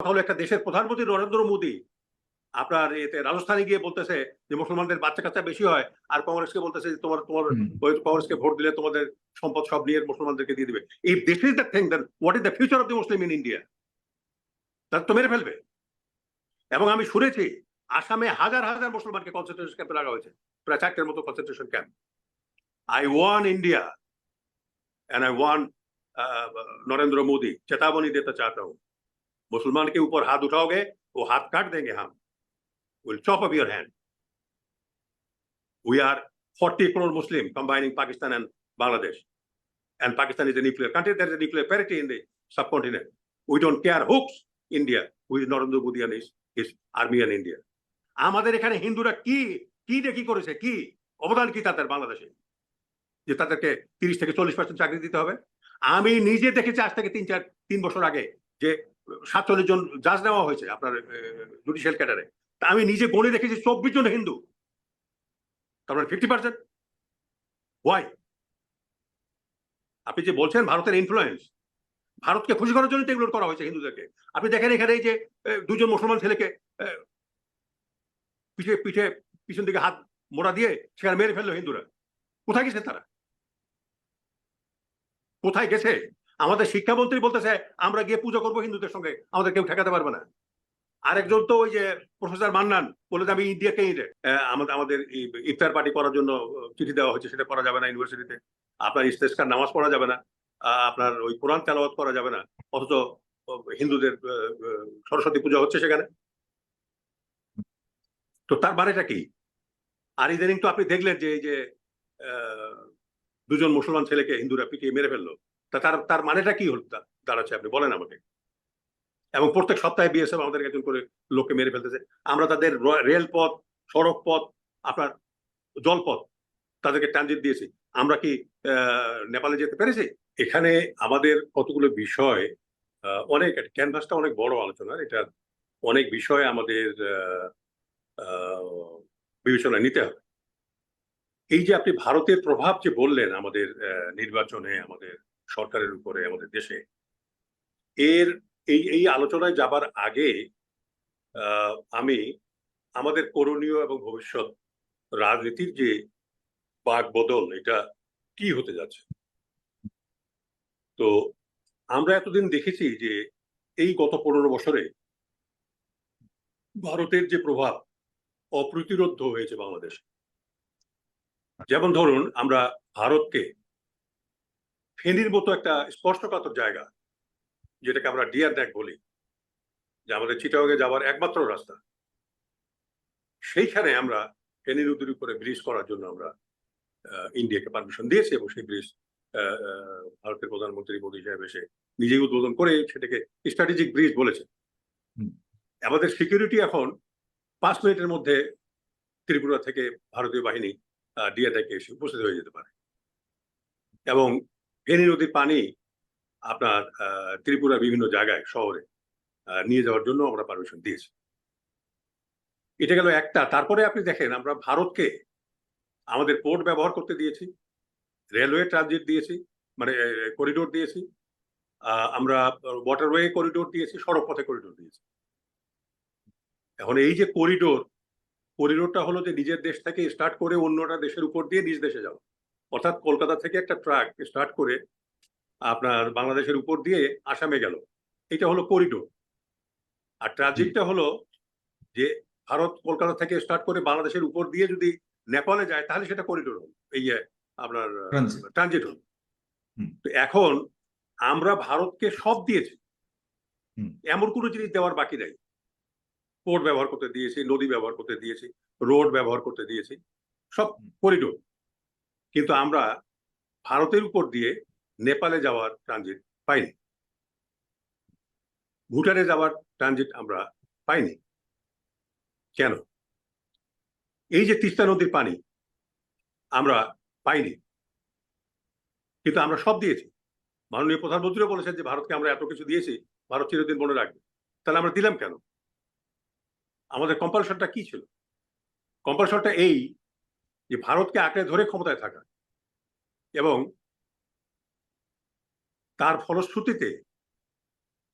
কথা হলো একটা দেশের প্রধানমন্ত্রী নরেন্দ্র মোদী। আপনার এতে রাজস্থানে গিয়ে বলতেছে যে মুসলমানদের বাচ্চা কাচ্চা বেশি হয় আর কংগ্রেসকে বলতেছে যে তোমার তোমার কংগ্রেসকে ভোট দিলে তোমাদের সম্পদ সব নিয়ে মুসলমানদেরকে দিয়ে দিবে। এই দেশ is the thing then what is the future of the Muslim in India তার তো মেরে ফেলবে। এবং আমি শুনেছি আসামে হাজার হাজার মুসলমানকে কনসেন্ট্রেশন ক্যাম্পে লাগা হয়েছে প্রায় চারটের মতো concentration camp I warn India and I warn Narendra Modi চেতাবনী দিতে চাহতা मुसलमान के ऊपर हाथ उठाओगे वो हाथ काट देंगे हम will chop up your hand we are 40 crore muslim combining pakistan and bangladesh and pakistan is a nuclear country there is a nuclear parity in the subcontinent we don't care hooks india who is narendra modi and his, his army and india আমাদের এখানে হিন্দুরা কি কি দিয়ে কি করেছে কি অবদান কি তাদের বাংলাদেশে যে তাদেরকে তিরিশ থেকে চল্লিশ পার্সেন্ট চাকরি দিতে হবে আমি নিজে দেখেছি আজ থেকে তিন চার তিন বছর আগে যে সাতচল্লিশ জন জাজ নেওয়া হয়েছে আপনার জুডিশিয়াল ক্যাডারে তা আমি নিজে গণে দেখেছি, চব্বিশ জন হিন্দু। তার মানে ফিফটি পার্সেন্ট ওয়াই আপনি যে বলছেন ভারতের ইনফ্লুয়েন্স ভারতকে খুশি করার জন্য এগুলো করা হয়েছে হিন্দুদেরকে। আপনি দেখেন এখানে এই যে দুজন মুসলমান ছেলেকে পিঠে পিঠে, পিছন দিকে হাত মোড়া দিয়ে সেখানে মেরে ফেলল হিন্দুরা। কোথায় গেছে তারা? কোথায় গেছে? আমাদের শিক্ষামন্ত্রী বলতেছে, আমরা গিয়ে পুজো করব হিন্দুদের সঙ্গে, আমাদের কেউ ঠেকাতে পারবে না। আরেকজন তো ওই যে প্রফেসর মান্নান, বলে আমি ইন্ডিয়াকে আমাদের আমাদের ইফতার পার্টি করার জন্য চিঠি দেওয়া হয়েছে, সেটা করা যাবে না ইউনিভার্সিটিতে। আপনার ইস্তেস্কার নামাজ পড়া যাবে না আপনার ওই কোরআন তেলাওয়াত করা যাবে না, অথচ হিন্দুদের সরস্বতী পূজা হচ্ছে সেখানে। তো তার বারেটা কি? আর ইদানিং তো আপনি দেখলেন যে, এই যে দুজন মুসলমান ছেলেকে হিন্দুরা পিটিয়ে মেরে ফেলল। তা তার তার মানেটা কি হল? দাঁড়াচ্ছে আপনি, বলেন আমাকে। এবং প্রত্যেক সপ্তাহে বিএসএফ আমাদের একজন করে লোককে মেরে ফেলতেছে। আমরা তাদের রেলপথ সড়ক পথ আপনার জলপথ তাদেরকে ট্রানজিট দিয়েছি। আমরা কি নেপালে যেতে পেরেছি? এখানে আমাদের কতগুলো বিষয় অনেক, ক্যানভাসটা অনেক বড় আলোচনার। এটা অনেক বিষয় আমাদের বিবেচনায় নিতে হবে। এই যে আপনি ভারতের প্রভাব যে বললেন আমাদের নির্বাচনে আমাদের সরকারের উপরে, আমাদের দেশে। এর এই এই আলোচনায় যাবার আগে আমি আমাদের করণীয় এবং ভবিষ্যৎ রাজনীতির যে বাক বদল এটা কি হতে যাচ্ছে? তো আমরা এতদিন দেখেছি যে এই গত পনেরো বছরে ভারতের যে প্রভাব অপ্রতিরোধ হয়েছে বাংলাদেশে। যেমন ধরুন, আমরা ভারতকে ফেনীর মতো একটা স্পর্শকাতর জায়গা যেটাকে আমরা ডিয়ার ড্যাক বলি যে আমাদের চিটাগে যাওয়ার একমাত্র রাস্তা। সেইখানে আমরা ফেনী নদীর উপরে ব্রিজ করার জন্য আমরা ইন্ডিয়াকে পারমিশন দিয়েছি এবং সেই ব্রিজ ভারতের প্রধানমন্ত্রী মোদী সাহেব এসে নিজেই উদ্বোধন করে সেটাকে স্ট্র্যাটেজিক ব্রিজ বলেছে আমাদের সিকিউরিটি এখন পাঁচ মিনিটের মধ্যে ত্রিপুরা থেকে ভারতীয় বাহিনী ডিয়া ড্যাকে এসে উপস্থিত হয়ে যেতে পারে। এবং ফেনী নদীর পানি আপনার আহ, ত্রিপুরার বিভিন্ন জায়গায় শহরে নিয়ে যাওয়ার জন্য আমরা পারমিশন দিয়েছি। এটা গেল একটা। তারপরে আপনি দেখেন আমরা ভারতকে আমাদের পোর্ট ব্যবহার করতে দিয়েছি রেলওয়ে ট্রানজিট দিয়েছি মানে করিডোর দিয়েছি আমরা ওয়াটারওয়ে করিডোর দিয়েছি সড়ক পথে করিডোর দিয়েছি। এখন এই যে করিডোর করিডোরটা হলো যে নিজের দেশ থেকে স্টার্ট করে অন্যটা দেশের উপর দিয়ে নিজ দেশে যাওয়া। অর্থাৎ কলকাতা থেকে একটা ট্রাক স্টার্ট করে আপনার বাংলাদেশের উপর দিয়ে আসামে গেল। এটা হলো করিডোর আর ট্রানজিটটা হলো যে ভারত কলকাতা থেকে স্টার্ট করে বাংলাদেশের উপর দিয়ে যদি নেপালে যায় তাহলে সেটা করিডোর হল। এই যে আপনার ট্রানজিট হল। তো এখন আমরা ভারতকে সব দিয়েছি। এমন কোনো জিনিস দেওয়ার বাকি নাই। পোর্ট ব্যবহার করতে দিয়েছি নদী ব্যবহার করতে দিয়েছি রোড ব্যবহার করতে দিয়েছি। সব করিডোর কিন্তু আমরা ভারতের উপর দিয়ে নেপালে যাওয়ার ট্রানজিট পাইনি। ভুটানে যাওয়ার ট্রানজিট আমরা পাইনি। কেন? এই যে তিস্তা নদীর পানি আমরা পাইনি। কিন্তু আমরা সব দিয়েছি। মাননীয় প্রধানমন্ত্রীও বলেছেন যে, ভারতকে আমরা এত কিছু দিয়েছি, ভারত চিরদিন মনে রাখবে। তাহলে আমরা দিলাম কেন? আমাদের কম্পালশনটা কি ছিল? কম্পালশনটা এই যে ভারতকে আঁকড়ে ধরে ক্ষমতায় থাকা এবং তার ফলশ্রুতিতে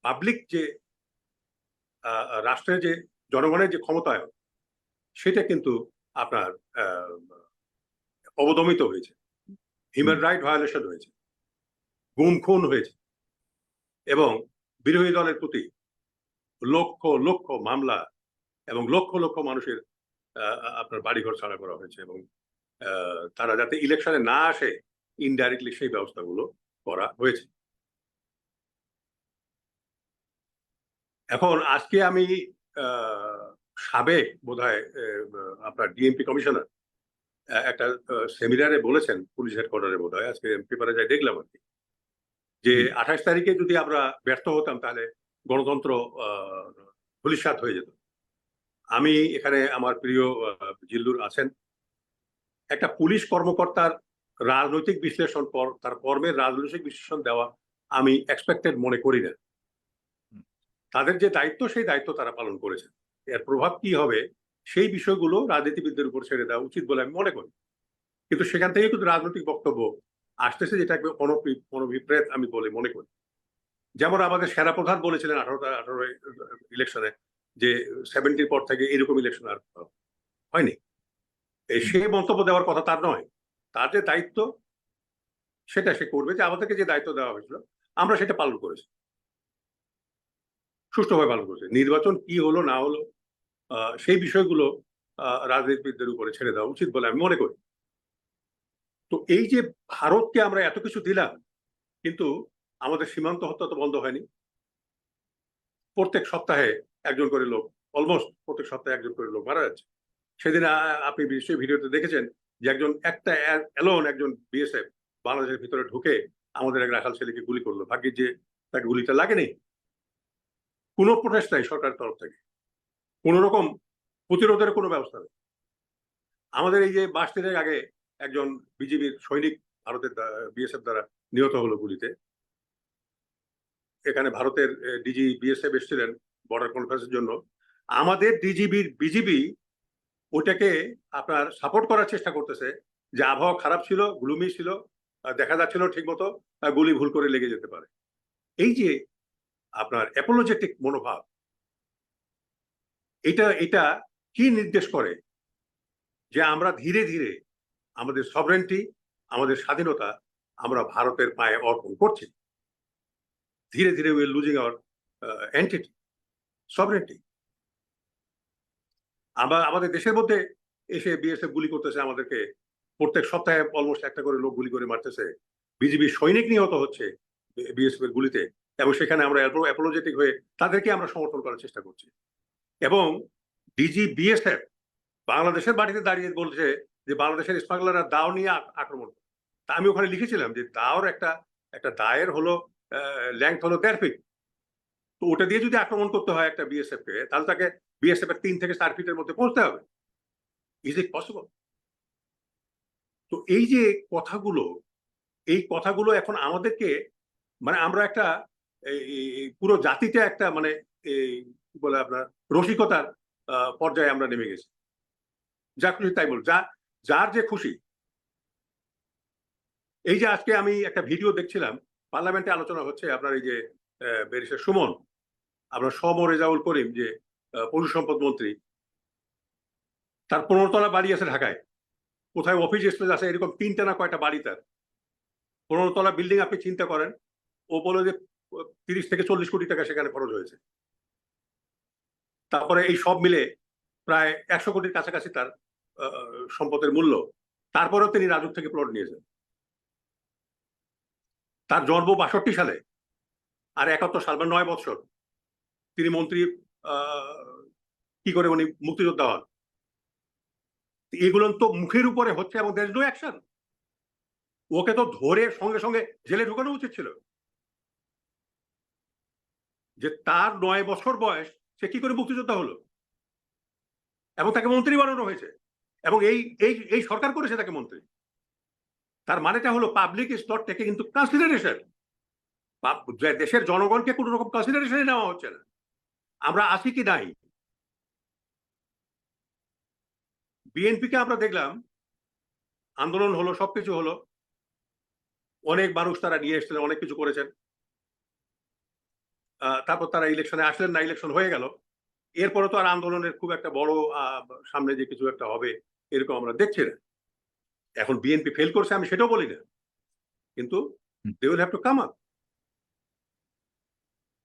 পাবলিক যে রাষ্ট্রের যে জনগণের যে ক্ষমতায়ন, সেটা কিন্তু আপনার অবদমিত হয়েছে। হিউম্যান রাইট ভায়োলেশন হয়েছে। গুম খুন হয়েছে। এবং বিরোধী দলের প্রতি লক্ষ লক্ষ মামলা এবং লক্ষ লক্ষ মানুষের আপনার বাড়িঘর ছাড়া করা হয়েছে এবং তারা যাতে ইলেকশনে না আসে ইনডাইরেক্টলি সেই ব্যবস্থাগুলো করা হয়েছে। এখন আজকে আমি আহ, সাবেক বোধহয় আহ, আপনার ডিএমপি কমিশনার একটা সেমিনারে বলেছেন পুলিশ হেডকোয়ার্টারে বোধ হয় আজকে পেপারে যাই দেখলাম আর কি। যে আঠাশ তারিখে যদি আমরা ব্যর্থ হতাম তাহলে গণতন্ত্র আহ, ধূলিসাৎ হয়ে যেত। আমি এখানে আমার প্রিয় জিল্লুর আছেন। একটা পুলিশ কর্মকর্তার রাজনৈতিক বিশ্লেষণ পর তার কর্মের রাজনৈতিক বিশ্লেষণ দেওয়া আমি এক্সপেক্টেড মনে করি না। তাদের যে দায়িত্ব সেই দায়িত্ব তারা পালন করেছে। এর প্রভাব কি হবে সেই বিষয়গুলো রাজনীতিবিদদের উপর ছেড়ে দেওয়া উচিত বলে আমি মনে করি। কিন্তু সেখান থেকে কিন্তু রাজনৈতিক বক্তব্য আসতেছে যেটা অনভি- অনভিপ্রেত আমি বলে মনে করি। যেমন আমাদের সেরা প্রধান বলেছিলেন আঠারোটা আঠারো ইলেকশনে যে সেভেন্টির পর থেকে এরকম ইলেকশন আর হয়নি। সে মন্তব্য দেওয়ার কথা তার নয়। তার যে দায়িত্ব, সেটা সে করবে যে আমাদেরকে যে দায়িত্ব দেওয়া হয়েছিল, আমরা সেটা পালন করেছি। সুষ্ঠুভাবে পালন করেছি। নির্বাচন কি হলো, না হলো সেই বিষয়গুলো রাজনীতিবিদদের উপরে ছেড়ে দেওয়া উচিত বলে আমি মনে করি। তো এই যে ভারতকে আমরা এত কিছু দিলাম, কিন্তু আমাদের সীমান্ত হত্যা তো বন্ধ হয়নি। প্রত্যেক সপ্তাহে একজন করে লোক অলমোস্ট প্রত্যেক সপ্তাহে একজন করে লোক মারা যাচ্ছে। সেদিন আপনি নিশ্চয়ই ভিডিওতে দেখেছেন যে একজন, একটা অ্যালোন একজন বিএসএফ বাংলাদেশের ভিতরে ঢুকে আমাদের এক রাখাল ছেলেকে গুলি করল। ভাগ্যের যে তার গুলিটা লাগেনি, কোনো প্রোটেস্ট নাই সরকারের তরফ থেকে। কোন রকম প্রতিরোধের কোনো ব্যবস্থা নেই। আমাদের এই যে বাস দিনের আগে একজন বিজিবির সৈনিক ভারতের বিএসএফ দ্বারা নিহত হলো গুলিতে। এখানে ভারতের ডিজি বিএসএফ এসেছিলেন বর্ডার কনফারেন্সের জন্য। আমাদের ডিজিবির বিজিবি ওটাকে আপনার সাপোর্ট করার চেষ্টা করতেছে যে আবহাওয়া খারাপ ছিল গ্লুমি ছিল দেখা যাচ্ছিল ঠিক মতো গুলি ভুল করে লেগে যেতে পারে। এই যে আপনার অ্যাপোলজেটিক মনোভাব, এটা এটা কি নির্দেশ করে? যে আমরা ধীরে ধীরে আমাদের সভরেন্টি আমাদের স্বাধীনতা আমরা ভারতের পায়ে অর্পণ করছি। ধীরে ধীরে we losing our entity sovereignty আমরা আমাদের দেশের মধ্যে এসে বিএসএফ গুলি করতেছে আমাদেরকে। প্রত্যেক সপ্তাহে অলমোস্ট একটা করে লোক গুলি করে মারতেছে। বিজিবি সৈনিক নিহত হচ্ছে বিএসএফ এর গুলিতে এবং সেখানে আমরা অ্যাপোলজেটিক হয়ে তাদেরকে আমরা সমর্থন করার চেষ্টা করছি। এবং ডিজি বিএসএফ বাংলাদেশের বাড়িতে দাঁড়িয়ে বলছে যে বাংলাদেশের স্মাগলাররা দাও নিয়ে আক্রমণ। করে। তা আমি ওখানে লিখেছিলাম যে দাওর একটা একটা দায়ের হলো ল্যাংথ হলো দেড় ফিট তো ওটা দিয়ে যদি আক্রমণ করতে হয় একটা বিএসএফ কে, তাহলে তাকে বিএসএফ এর তিন থেকে চার ফিটের মধ্যে পৌঁছতে হবে। ইজ ইট পসিবল তো এই যে কথাগুলো, এই কথাগুলো এখন আমাদেরকে মানে আমরা একটা পুরো জাতিতে একটা মানে বলে আপনার, রসিকতার পর্যায়ে আমরা নেমে গেছি। যা খুশি তাই বল যা, যার যে খুশি। এই যে আজকে আমি একটা ভিডিও দেখছিলাম, পার্লামেন্টে আলোচনা হচ্ছে আপনার এই যে ব্যারিস্টার সুমন। আপনার সম রেজাউল করিম যে পশু সম্পদ মন্ত্রী। তার পনেরো তলা বাড়ি আছে ঢাকায়। কোথায় অফিস স্পেস আছে, এরকম তিনটা না কয়টা বাড়ি তার। পনেরো তলা বিল্ডিং আপনি চিন্তা করেন, ও বলে যে তিরিশ থেকে চল্লিশ কোটি টাকা সেখানে খরচ হয়েছে। তারপরে এই সব মিলে প্রায় একশো কোটির কাছাকাছি তার সম্পদের মূল্য। তারপরেও তিনি রাজুক থেকে প্লট নিয়েছেন। তার জন্ম বাষট্টি সালে, আর একাত্তর সাল বা নয় বছর তিনি মন্ত্রী কি করে উনি মুক্তিযোদ্ধা হন? এগুলো তো মুখের উপরে হচ্ছে এবং দেশ নো অ্যাকশন ওকে তো ধরে সঙ্গে সঙ্গে জেলে ঢুকানো উচিত ছিল। যে তার নয় বছর বয়স, সে কি করে মুক্তিযোদ্ধা হলো? এবং তাকে মন্ত্রী বানানো হয়েছে। এবং এই এই এই সরকার করেছে তাকে মন্ত্রী। তার মানেটা হলো public is not taking into consideration দেশের জনগণকে কোনো রকম কনসিডারেশনে নেওয়া হচ্ছে না। আমরা আছি কি নাই? বিএনপিকে আমরা দেখলাম আন্দোলন হলো সবকিছু হলো। অনেক মানুষ তারা নিয়ে এসেছিলেন অনেক কিছু করেছেন। তারপর তারা ইলেকশনে আসলেন না ইলেকশন হয়ে গেল। এরপরে তো আর আন্দোলনের খুব একটা বড় সামনে যে কিছু একটা হবে এরকম আমরা দেখছি না। এখন বিএনপি ফেল করছে আমি সেটাও বলি না। কিন্তু they will have to come up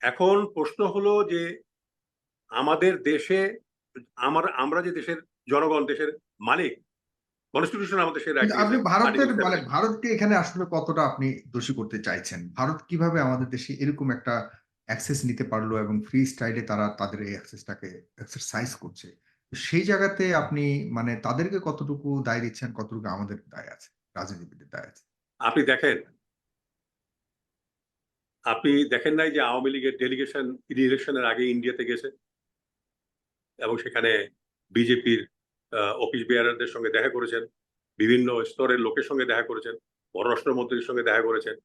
এখন প্রশ্ন হলো যে আমাদের দেশে আমার আমরা যে দেশের জনগণ দেশের মালিক কনস্টিটিউশন আমাদের সেই আপনি ভারতের মানে ভারতকে এখানে আসলে কতটা আপনি দোষী করতে চাইছেন? ভারত কীভাবে আমাদের দেশে এরকম একটা অ্যাক্সেস নিতে পারল এবং ফ্রি স্টাইলে তারা তাদের এই অ্যাক্সেসটাকে এক্সারসাইজ করছে? সেই জায়গাতে আপনি মানে তাদেরকে কতটুকু দায় দিচ্ছেন? কতটুকু আমাদের দায় আছে? রাজনীতিবিদের দায় আছে। আপনি দেখেন আপনি দেখেন নাই যে আওয়ামী লীগের ডেলিগেশন ইলেকশনের আগে ইন্ডিয়াতে গেছে? এবং সেখানে বিজেপির অফিস বেয়ারারদের সঙ্গে দেখা করেছেন, বিভিন্ন স্তরের লোকের সঙ্গে দেখা করেছেন, পররাষ্ট্রমন্ত্রীর সঙ্গে দেখা করেছেন।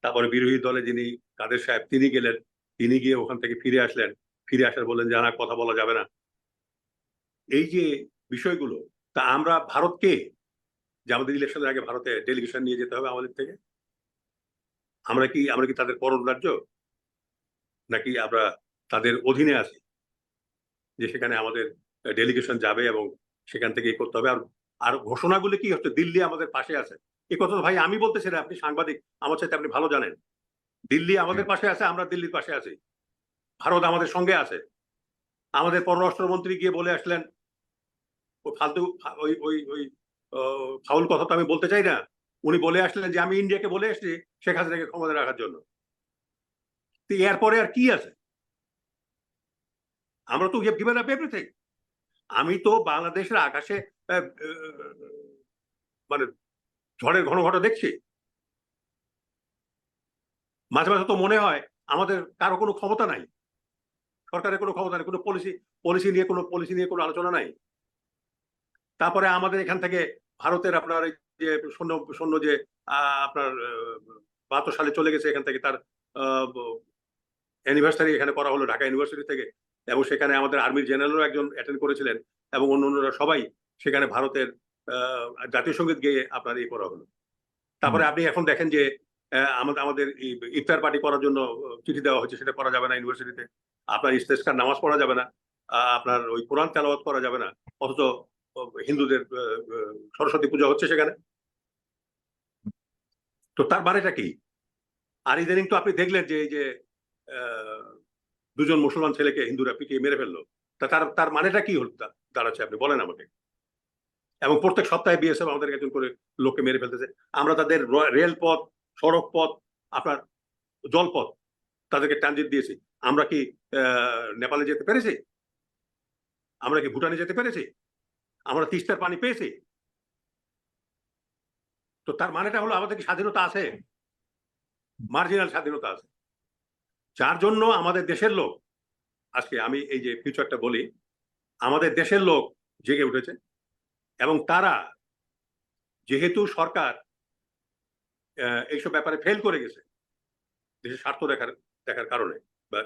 তারপরে বিরোধী দলে যিনি কাদের সাহেব, তিনি গেলেন, তিনি গিয়ে ওখান থেকে ফিরে আসলেন। ফিরে আসার বললেন যে, না, কথা বলা যাবে না। এই যে বিষয়গুলো, তা আমরা ভারতকে, যে আমাদের ইলেকশনের আগে ভারতে ডেলিগেশন নিয়ে যেতে হবে আমাদের থেকে? আমরা কি আমরা কি তাদের পরম রাজ্য? নাকি আমরা তাদের অধীনে আছি? যে সেখানে আমাদের ডেলিগেশন যাবে এবং সেখান থেকে করতে হবে। আর আর ঘোষণাগুলি কি হচ্ছে? দিল্লি আমাদের পাশে আছে। এ কথা ভাই আমি বলতেছি না আপনি সাংবাদিক আমার সাথে আপনি ভালো জানেন। দিল্লি আমাদের পাশে আছে আমরা দিল্লির পাশে আছি। ভারত আমাদের সঙ্গে আছে। আমাদের পররাষ্ট্রমন্ত্রী গিয়ে বলে আসলেন ও ফালতু ওই ওই ওই ফাউল কথা তো আমি বলতে চাই না। উনি বলে আসলেন যে আমি ইন্ডিয়াকে বলে এসেছি শেখ হাসিনাকে ক্ষমতা রাখার জন্য। তো এরপরে আর কি আছে? আমরা তো গিভেন আপ এভরিথিং আমি তো বাংলাদেশের আকাশে মানে ঝড়ের ঘন ঘটা দেখছি। মাঝে মাঝে তো মনে হয় আমাদের কারও কোনো ক্ষমতা নাই। সরকারের কোনো ক্ষমতা নেই, কোনো পলিসি পলিসি নিয়ে কোনো পলিসি নিয়ে কোনো আলোচনা নাই। তারপরে আমাদের এখান থেকে ভারতের আপনার যে সৈন্য সৈন্য যে আপনার বাহাত্তর সালে চলে গেছে এখান থেকে তার অ্যানিভার্সারি এখানে করা হলো ঢাকা ইউনিভার্সিটি থেকে। এবং সেখানে আমাদের আর্মির জেনারেলও একজন অ্যাটেন্ড করেছিলেন এবং অন্য অন্যরা সবাই সেখানে ভারতের জাতীয় সংগীত গেয়ে আপনার এই করা হলো। তারপরে আপনি এখন দেখেন যে আমাদের আমাদের ইফতার পার্টি করার জন্য চিঠি দেওয়া হচ্ছে সেটা করা যাবে না ইউনিভার্সিটিতে। আপনার ইস্তেস্কার নামাজ পড়া যাবে না আপনার ওই কোরআন তেলাওয়াত করা যাবে না অথচ হিন্দুদের সরস্বতী পূজা হচ্ছে সেখানে। তো তার বারেটা কি? আর ইদানিং তো আপনি দেখলেন যে এই যে আহ, দুজন মুসলমান ছেলেকে হিন্দুরা পিটিয়ে মেরে ফেলল। তা তার তার মানেটা কি হল? দাঁড়াচ্ছে আপনি, বলেন আমাকে। এবং প্রত্যেক সপ্তাহে বিএসএফ আমাদের একজন করে লোককে মেরে ফেলতেছে। আমরা তাদের রেলপথ সড়ক পথ আপনার জলপথ তাদেরকে ট্রানজিট দিয়েছি। আমরা কি নেপালে যেতে পেরেছি? আমরা কি ভুটানে যেতে পেরেছি? আমরা তিস্তার পানি পেয়েছি? তো তার মানেটা হলো আমাদের কি স্বাধীনতা আছে? মার্জিনাল স্বাধীনতা আছে। যার জন্য আমাদের দেশের লোক আজকে আমি এই যে ফিউচারটা বলি আমাদের দেশের লোক জেগে উঠেছে এবং তারা যেহেতু সরকার এইসব ব্যাপারে ফেল করে গেছে দেশের স্বার্থ দেখার দেখার কারণে বা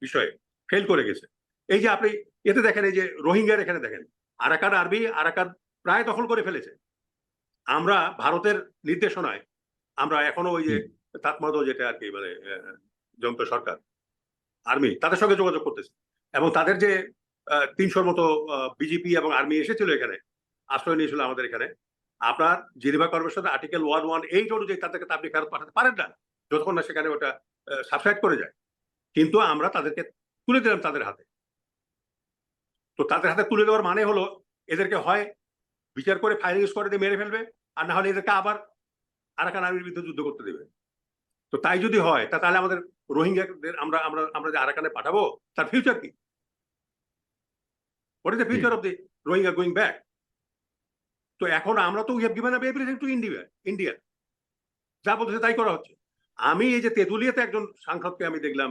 বিষয়ে ফেল করে গেছে। এই যে আপনি এতে দেখেন এই যে রোহিঙ্গার এখানে দেখেন আরাকান আরবি আরাকান প্রায় দখল করে ফেলেছে। আমরা ভারতের নির্দেশনায় আমরা এখনও ওই যে তাৎমাদ যেটা আর কি মানে আহ, যন্ত্র সরকার আর্মি তাদের সঙ্গে যোগাযোগ করতেছে। এবং তাদের যে তিনশোর মতো বিজেপি এবং আর্মি এসেছিল এখানে আশ্রয় নিয়েছিল আমাদের এখানে আপনার Geneva convention article one one eight অনুযায়ী তাদেরকে আপনি ফেরত পাঠাতে পারেন না যতক্ষণ না সেখানে ওটা সাবসাইড করে যায়। কিন্তু আমরা তাদেরকে তুলে দিলাম তাদের হাতে। তো তাদের হাতে তুলে দেওয়ার মানে হলো এদেরকে হয় বিচার করে ফায়ারিং স্কোয়াডে মেরে ফেলবে আর না হলে এদেরকে আবার আরাকান আর্মির বিরুদ্ধে যুদ্ধ করতে দেবে। তো তাই যদি হয় তা তাহলে আমাদের রোহিঙ্গাদের আমরা আমরা আমরা যে আরাকানে পাঠাবো তার ফিউচার কি? What is the future of the Rohingya going back তো এখন আমরা তো we have given up everything to India India যা বলতেছে তাই করা হচ্ছে। আমি এই যে তেঁতুলিয়াতে একজন সাংসদকে আমি দেখলাম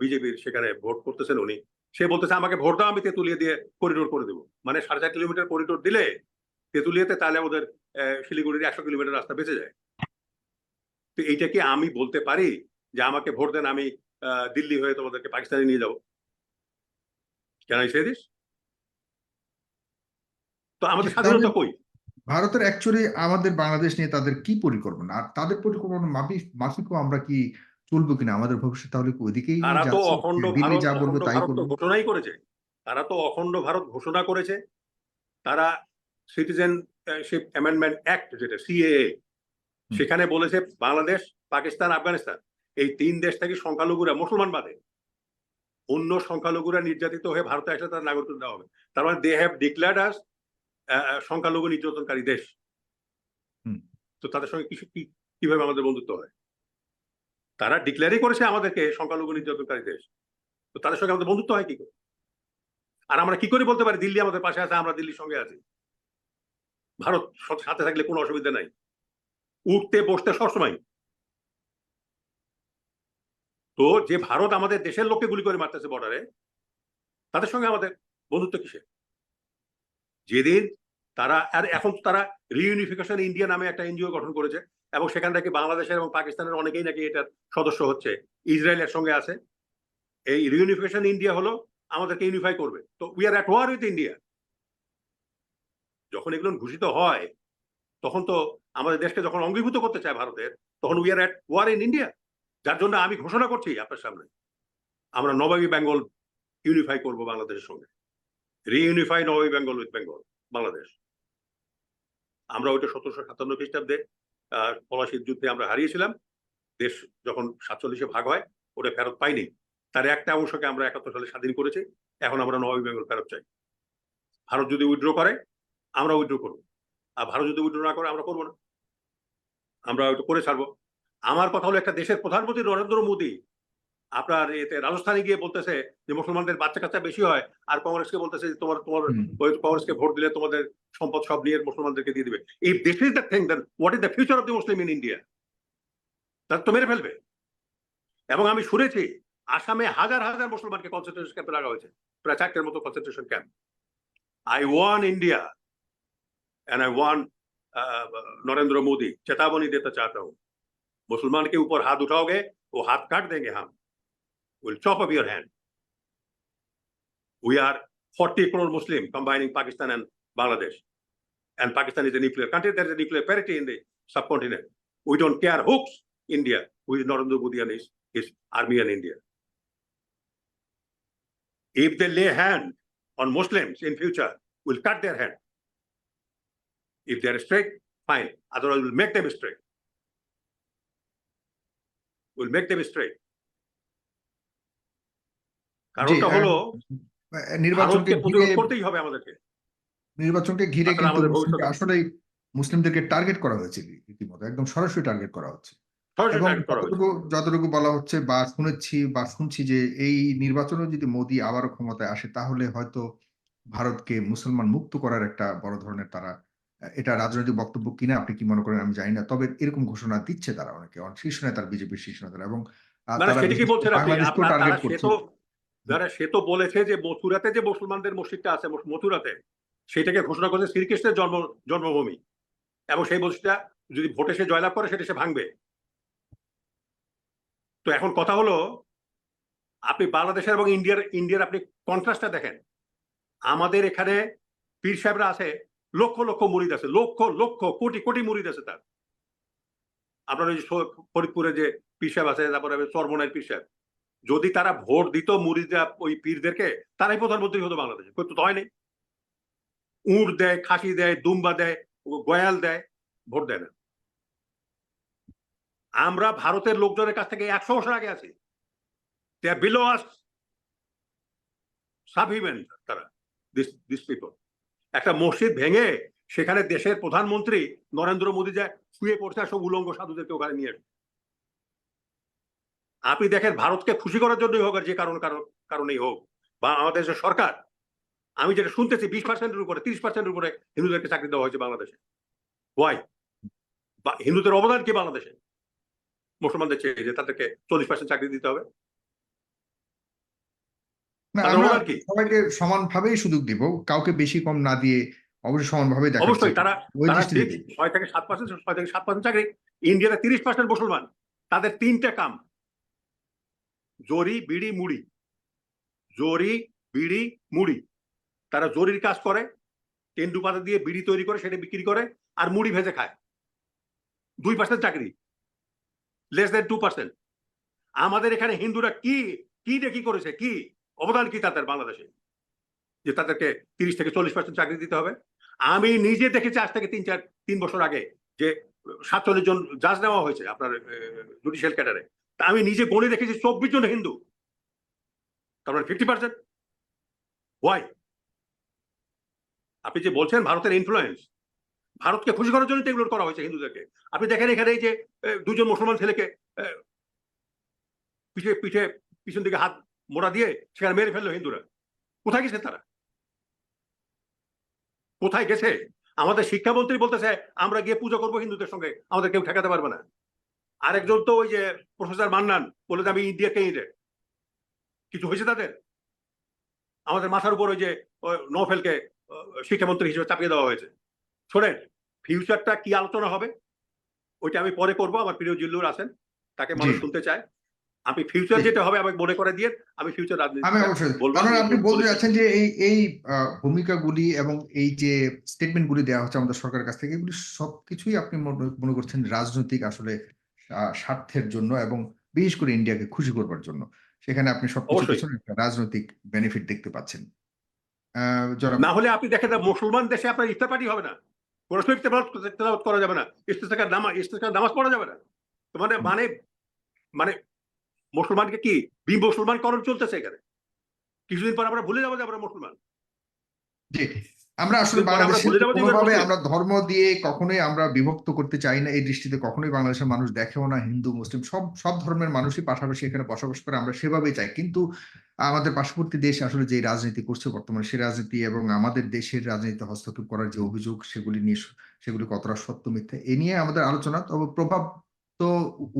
বিজেপির সেখানে ভোট করতেছেন উনি। সে বলতেছে আমাকে ভোট দাও আমি তেঁতুলিয়া দিয়ে করিডোর করে দেবো। মানে সাড়ে চার কিলোমিটার করিডোর দিলে তেঁতুলিয়াতে তাহলে আহ, শিলিগুড়ির একশো কিলোমিটার রাস্তা বেঁচে যায়। তো এইটা কি আমি বলতে পারি যে আমাকে ভোট দেন আমি দিল্লি হয়ে তোমাদেরকে পাকিস্তানে নিয়ে যাব? কেন সে দিস তো আমাদের স্বাধীনতা কই? ভারতের অ্যাকচুয়ালি আমাদের বাংলাদেশ নিয়ে তাদের কি পরিকল্পনা? আর তাদের পরিকল্পনা মাফিক মাফিকও আমরা কি চলবো কিনা? আমাদের ভবিষ্যৎ তাহলে ওইদিকেই তারা তো অখণ্ড দিল্লি যা বলবে তাই করব। ঘোষণাই করেছে। তারা তো অখণ্ড ভারত ঘোষণা করেছে। তারা সিটিজেনশিপ অ্যামেন্ডমেন্ট অ্যাক্ট যেটা সিএএ সেখানে বলেছে বাংলাদেশ পাকিস্তান আফগানিস্তান। এই তিন দেশ থেকে সংখ্যালঘুরা মুসলমান বাদে। অন্য সংখ্যালঘুরা নির্যাতিত হয়ে ভারতে আসলে তার নাগরিকত্ব দেওয়া হবে। তার মানে দে হ্যাভ ডিক্লেয়ার্ড আস সংখ্যালঘু নির্যাতনকারী দেশ। তো তাদের সঙ্গে কিছু কি কীভাবে আমাদের বন্ধুত্ব হয়? তারা ডিক্লেয়ারই করেছে আমাদেরকে সংখ্যালঘু নির্যাতনকারী দেশ। তো তাদের সঙ্গে আমাদের বন্ধুত্ব হয় কি করে? আর আমরা কি করে বলতে পারি? দিল্লি আমাদের পাশে আছে আমরা দিল্লির সঙ্গে আছি। ভারত সাথে থাকলে কোনো অসুবিধা নাই। উঠতে বসতে সবসময়। তো যে ভারত আমাদের দেশের লোককে গুলি করে মারতেছে বর্ডারে তাদের সঙ্গে আমাদের বন্ধুত্ব কিসে যেদিন তারা, আর এখন তারা রিইউনিফিকেশন ইন্ডিয়া নামে একটা এনজিও গঠন করেছে এবং সেখান থেকে বাংলাদেশের এবং পাকিস্তানের অনেকেই নাকি এটার সদস্য হচ্ছে, ইসরায়েলের সঙ্গে আছে। এই রিউনিফিকেশন ইন্ডিয়া হলো আমাদেরকে ইউনিফাই করবে। তো we are at war with India যখন এগুলো ঘোষিত হয় তখন তো আমাদের দেশকে যখন অঙ্গীভূত করতে চায় ভারতের, তখন we are at war in India যার জন্য আমি ঘোষণা করছি আপনার সামনে। আমরা নবাবী বেঙ্গল ইউনিফাই করব বাংলাদেশের সঙ্গে। রিইউনিফাই নবাবী বেঙ্গল উইথ বেঙ্গল বাংলাদেশ। আমরা ওইটা সতেরোশো সাতান্ন খ্রিস্টাব্দে পলাশির যুদ্ধে আমরা হারিয়েছিলাম। দেশ যখন সাতচল্লিশে ভাগ হয়, ওটা ফেরত পাইনি। তার একটা অংশকে আমরা একাত্তর সালে স্বাধীন করেছি। এখন আমরা নবাবী বেঙ্গল ফেরত চাই। ভারত যদি উইথড্র করে, আমরা উইথড্র করব। আর ভারত যদি উইথড্র না করে আমরা করব না। আমরা ওইটা করে ছাড়বো। আমার কথা হলো একটা দেশের প্রধানমন্ত্রী নরেন্দ্র মোদী আপনার এতে রাজস্থানে গিয়ে বলতেছে যে মুসলমানদের বাচ্চা কাচ্চা বেশি হয় আর কংগ্রেসকে বলতেছে যে তোমার তোমার কংগ্রেসকে ভোট দিলে তোমাদের সম্পদ সব নিয়ে মুসলমানদেরকে দিয়ে দিবে। এই this is the thing then what is the future of the Muslim in India তার তো মেরে ফেলবে। এবং আমি শুনেছি আসামে হাজার হাজার মুসলমানকে কনসেন্ট্রেশন ক্যাম্পে রাখা হয়েছে প্রায় চারটের মতো concentration camp I one India and I want Narendra Modi चेतावनी देता चाहता हूँ। मुसलमान के ऊपर हाथ उठाओगे, वो हाथ काट देंगे हम। Will chop up your hand we are forty crore Muslim combining Pakistan and Bangladesh and Pakistan is a nuclear country there is nuclear parity in the subcontinent we don't care hooks India who is Narendra Modi and is is army and India if they lay hand on Muslim in future will cut their hand if they are straight, fine. Otherwise, we'll make them straight. We'll make them straight. কারণটা হলো নির্বাচনকে ভারতকে প্রতিরোধ করতেই হবে আমাদেরকে নির্বাচনকে ঘিরে কিন্তু আসলেই মুসলিমদেরকে টার্গেট করা হয়েছে রীতিমতো একদম সরাসরি টার্গেট করা হচ্ছে। যতটুকু বলা হচ্ছে বা শুনেছি বা শুনছি যে এই নির্বাচনে যদি মোদী আবারও ক্ষমতায় আসে তাহলে হয়তো ভারতকে মুসলমান মুক্ত করার একটা বড় ধরনের তারা এটা রাজনৈতিক বক্তব্য কিনা আপনি কি মনে করেন আমি জানি না তবে এরকম ঘোষণা দিচ্ছে তারা অনেকে। অনেক শীর্ষ নেতার বিজেপির শীর্ষ নেতারা এবং যারা সে তো বলেছে যে মথুরাতে যে মুসলমানদের মসজিদটা আছে মথুরাতে সেটাকে ঘোষণা করেছে শ্রীকৃষ্ণের জন্ম জন্মভূমি। এবং সেই মসজিদটা যদি ভোটে সে জয়লাভ করে সেটা সে ভাঙবে। তো এখন কথা হলো আপনি বাংলাদেশের এবং ইন্ডিয়ার ইন্ডিয়ার আপনি কন্ট্রাস্টটা দেখেন। আমাদের এখানে পীর সাহেবরা আছে লক্ষ লক্ষ মুরিদ আছে, লক্ষ লক্ষ কোটি কোটি মুরিদ আছে তার। আপনার ওই ফরিদপুরে যে পীর সাহেব আছে, তারপরে চরমনের পিসাব যদি তারা ভোট দিত মুরিদরা, ওই পীরদেরকে, তারাই প্রধানমন্ত্রী হতো বাংলাদেশে, কিন্তু তো হয়নি উঁট দেয়, খাসি দেয়, দুম্বা দেয়, গয়াল দেয়, ভোট দেয় না। আমরা ভারতের লোকজনের কাছ থেকে একশো বছর আগে আছি। বিলো আস সাব হিউম্যান তারা দিস দিস পিপল একটা মসজিদ ভেঙে সেখানে দেশের প্রধানমন্ত্রী নরেন্দ্র মোদী যায় শুয়ে পড়ছে সব উলঙ্গ সাধুদেরকে ওখানে নিয়ে। আপনি দেখেন, ভারতকে খুশি করার জন্যই হোক আর যে কারণ কারণ কারণেই হোক, বা আমাদের যে সরকার, আমি যেটা শুনতেছি, বিশ পার্সেন্টের উপরে, তিরিশ পার্সেন্টের উপরে হিন্দুদেরকে চাকরি দেওয়া হয়েছে বাংলাদেশে। ওয়াই বা হিন্দুদের অবদান কি বাংলাদেশে? মুসলমানদের চেয়ে যে তাদেরকে চল্লিশ পার্সেন্ট চাকরি দিতে হবে। না আমরা সবাইকে সমানভাবেই সুযোগ দিব কাউকে বেশি কম না দিয়ে অবশ্যই সমানভাবে দেখা অবশ্যই তারা। ছয় থেকে সাত পার্সেন্ট ছয় থেকে সাত পার্সেন্ট চাকরি ইন্ডিয়াতে তিরিশ পার্সেন্ট মুসলমান তাদের তিনটে কাম। জরি বিড়ি মুড়ি। জরি বিড়ি মুড়ি। তারা জরির কাজ করে তেন্ডু পাতা দিয়ে বিড়ি তৈরি করে সেটা বিক্রি করে আর মুড়ি ভেজে খায়। দুই পার্সেন্ট চাকরি লেস দেন টু পার্সেন্ট আমাদের এখানে হিন্দুরা কি কি দেখি করেছে কি? অবদান কি তাদের বাংলাদেশে? যে তাদেরকে তিরিশ থেকে চল্লিশ পার্সেন্ট চাকরি দিতে হবে। আমি নিজে দেখেছি আজ থেকে তিন চার, তিন বছর আগে যে সাতচল্লিশ জন জাজ নেওয়া হয়েছে আপনার জুডিশিয়াল ক্যাডারে তা আমি নিজে গণে দেখেছি চব্বিশ জন হিন্দু। তার মানে ফিফটি পার্সেন্ট ওয়াই আপনি যে বলছেন ভারতের ইনফ্লুয়েন্স ভারতকে খুশি করার জন্য এগুলো করা হয়েছে হিন্দুদেরকে। আপনি দেখেন এখানে এই যে দুজন মুসলমান ছেলেকে পিঠে পিঠে, পিছন দিকে হাত মোড়া দিয়ে সেখানে মেরে ফেলল হিন্দুরা। কোথায় গেছে তারা? কোথায় গেছে? আমাদের শিক্ষামন্ত্রী বলতেছে আমরা গিয়ে পুজো করব হিন্দুদের সঙ্গে আমাদের কেউ ঠেকাতে পারবে না। আরেকজন তো ওই যে প্রফেসর মান্নান বলে আমি ইন্ডিয়া ক্যান্ডিডেট কিছু হয়েছে তাদের? আমাদের মাথার উপর ওই যে নফেলকে শিক্ষামন্ত্রী হিসেবে চাপিয়ে দেওয়া হয়েছে। শোনেন ফিউচারটা কি আলোচনা হবে? ওইটা আমি পরে করব আমার প্রিয় জিল্লুর আছেন তাকে মানুষ শুনতে চায়। আপনি ফিউচার যেটা হবে আমাকে মনে করে দিয়ে আমি ফিউচার রাজনীতি আমি অবশ্যই। আপনারা আপনি বলতে। যাচ্ছেন যে এই এই ভূমিকাগুলি এবং এই যে স্টেটমেন্টগুলি দেওয়া হচ্ছে আমাদের সরকারের কাছ থেকে এগুলি সবকিছুই আপনি মনে- মনে করছেন রাজনৈতিক আসলে স্বার্থের জন্য এবং বিশেষ করে ইন্ডিয়াকে খুশি করবার জন্য। সেখানে আপনি সবকিছু। একটা রাজনৈতিক বেনিফিট দেখতে পাচ্ছেন। না হলে আপনি দেখেন মুসলমান দেশে আপনার ইফতার পার্টি হবে না। ইফতার তেলাওয়াত করা যাবে না। ইস্তেসাকার নামাজ ইস্তেসাকার নামাজ পড়া যাবে না। মানে মানে মানে মুসলমানকে কি বি মুসলমান করণ চলতেছে এখানে? কিছুদিন পর আমরা ভুলে যাব যে আমরা মুসলমান। জি আমরা আসলে বাংলাদেশে। আমরা ধর্ম দিয়ে কখনোই আমরা বিভক্ত করতে চাই না এই দৃষ্টিতে কখনোই বাংলাদেশের মানুষ দেখেও না হিন্দু মুসলিম সব সব ধর্মের মানুষই পাশাপাশি এখানে বসবাস করে আমরা সেভাবেই চাই। কিন্তু আমাদের পার্শ্ববর্তী দেশ আসলে যে রাজনীতি করছে বর্তমানে সেই রাজনীতি এবং আমাদের দেশের রাজনীতিতে হস্তক্ষেপ করার যে অভিযোগ সেগুলি নিয়ে সেগুলি কতটা সত্য মিথ্যা এ নিয়ে আমাদের আলোচনা তবে প্রভাব তো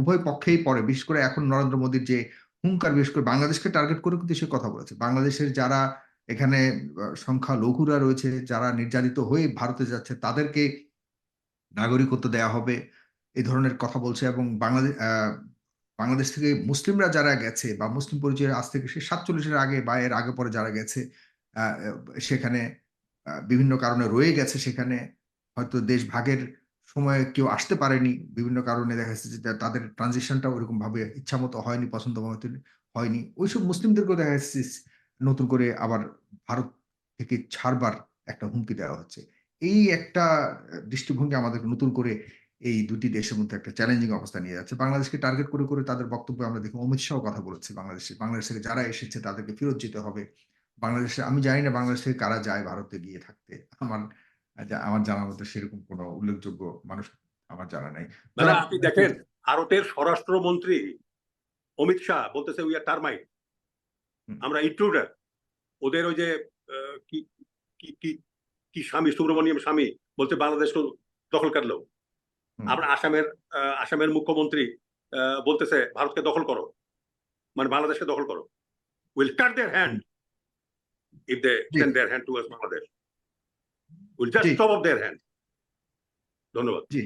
উভয় পক্ষেই পড়ে। বিশেষ করে এখন নরেন্দ্র মোদীর যে হুঙ্কার, বিশেষ করে বাংলাদেশকে টার্গেট করে কিন্তু সে কথা বলেছে। বাংলাদেশের যারা এখানে সংখ্যা লঘুরা রয়েছে, যারা নির্যাতিত হয়ে ভারতে যাচ্ছে, তাদেরকে নাগরিকত্ব দেয়া হবে, এই ধরনের কথা বলছে এবং বাংলাদেশ বাংলাদেশ থেকে মুসলিমরা যারা গেছে বা মুসলিম পরিচয়ের আজ থেকে সে সাতচল্লিশের আগে বা এর আগে পরে যারা গেছে সেখানে বিভিন্ন কারণে রয়ে গেছে সেখানে। হয়তো দেশ ভাগের সময় কেউ আসতে পারেনি। বিভিন্ন কারণে দেখা যাচ্ছে যে তাদের ট্রানজিশনটা ওইরকম ভাবে ইচ্ছা মতো হয়নি পছন্দ মতো হয়নি। ওইসব মুসলিমদেরকেও দেখা যাচ্ছে নতুন করে আবার ভারত থেকে ছাড়বার একটা হুমকি দেওয়া হচ্ছে। এই একটা দৃষ্টিভঙ্গি আমাদেরকে নতুন করে এই দুটি দেশের মধ্যে একটা চ্যালেঞ্জিং অবস্থা নিয়ে যাচ্ছে। বাংলাদেশকে টার্গেট করে করে তাদের বক্তব্য আমরা দেখি অমিত শাহ কথা বলেছে বাংলাদেশে। বাংলাদেশ থেকে যারা এসেছে তাদেরকে ফেরত যেতে হবে। বাংলাদেশে, আমি জানি না বাংলাদেশ থেকে কারা যায় ভারতে গিয়ে থাকতে। আমার আমার জানার মতো সেরকম কোনো উল্লেখযোগ্য মানুষ আমার জানা নাই। আপনি দেখেন ভারতের স্বরাষ্ট্রমন্ত্রী অমিত শাহ বলতেছে উই আর টার্মাইট। আমরা ইন্ট্রুডার ওদের ওই যে কি কি কি কি স্বামী সুব্রমণিয়ম স্বামী বলতে বাংলাদেশ দখল কাটলো আমরা আসামের আসামের মুখ্যমন্ত্রী আহ, বলতেছে ভারতকে দখল করো। মানে বাংলাদেশকে দখল করো। Will cut their hand if they their hand towards Bangladesh will just জি। স্টপ অফ দেয়ার হ্যান্ড ধন্যবাদ। জি।